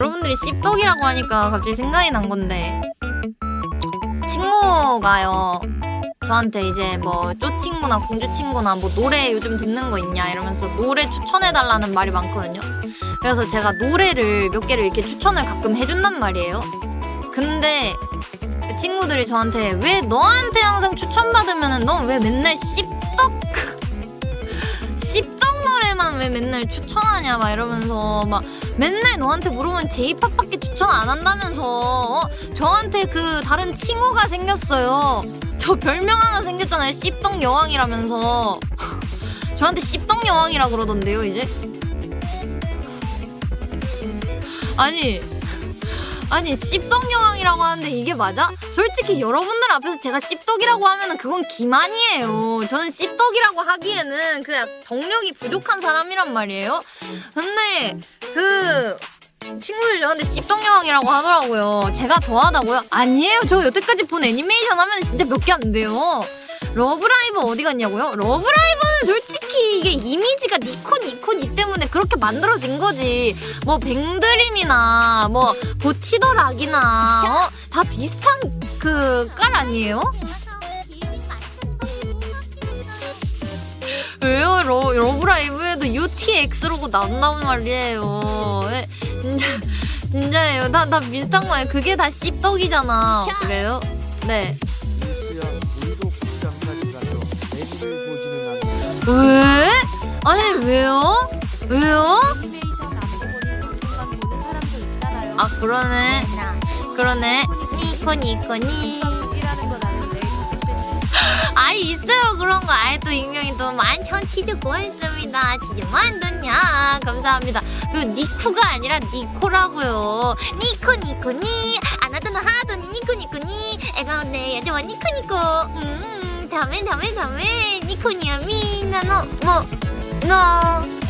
여러분들이 씹덕이라고 하니까 갑자기 생각이 난 건데. 친구가요 저한테 이제 뭐 쪼친구나 공주친구나 뭐 노래 요즘 듣는 거 있냐 이러면서 노래 추천해달라는 말이 많거든요. 그래서 제가 노래를 몇 개를 이렇게 추천을 가끔 해준단 말이에요. 근데 그 친구들이 저한테 왜 너한테 항상 추천받으면은 너왜 맨날 씹 왜 맨날 추천하냐 막 이러면서 막 맨날 너한테 물으면 제이팝밖에 추천 안 한다면서 어? 저한테 그 다른 친구가 생겼어요. 저 별명 하나 생겼잖아요. 씹덕 여왕이라면서 저한테 씹덕 여왕이라 그러던데요 이제. 아니 아니 씹덕 여왕이라고 하는데 이게 맞아? 솔직히 여러분들 앞에서 제가 씹덕이라고 하면은 그건 기만이에요. 저는 씹덕이라고 하기에는 그 덕력이 부족한 사람이란 말이에요. 근데 그 친구들이 저한테 씹덕 여왕이라고 하더라고요. 제가 더하다고요? 아니에요. 저 여태까지 본 애니메이션 하면 진짜 몇 개 안 돼요. 러브라이브 어디 갔냐고요? 러브라이브는 솔직히 이게 이미지가 니코 니코 니 때문에 그렇게 만들어진 거지. 뭐 뱅드림이나 뭐 보치더락이나 어? 다 비슷한 그 깔 아니에요? 왜요? 러, 러브라이브에도 UTX라고 나온다는 말이에요. 에, 진짜 진짜예요. 다, 다 비슷한 거예요. 그게 다 씹덕이잖아. 그래요? 네. 왜? 아니 왜요? 왜요? 아 그러네. 그러네. 니코 니코니. 건 아는데 있어요 그런 거. 아이 또 익명이 또 만천 치즈 고했습니다. 치즈 만두냐. 감사합니다. 그 니쿠가 아니라 니코라고요. 니코 니코니. 아나도는 하도니 니코 니코니. 애가운데 야자와 니코 니코. 음 다음에 다음에 다음에 니코니야 미나노 뭐 너.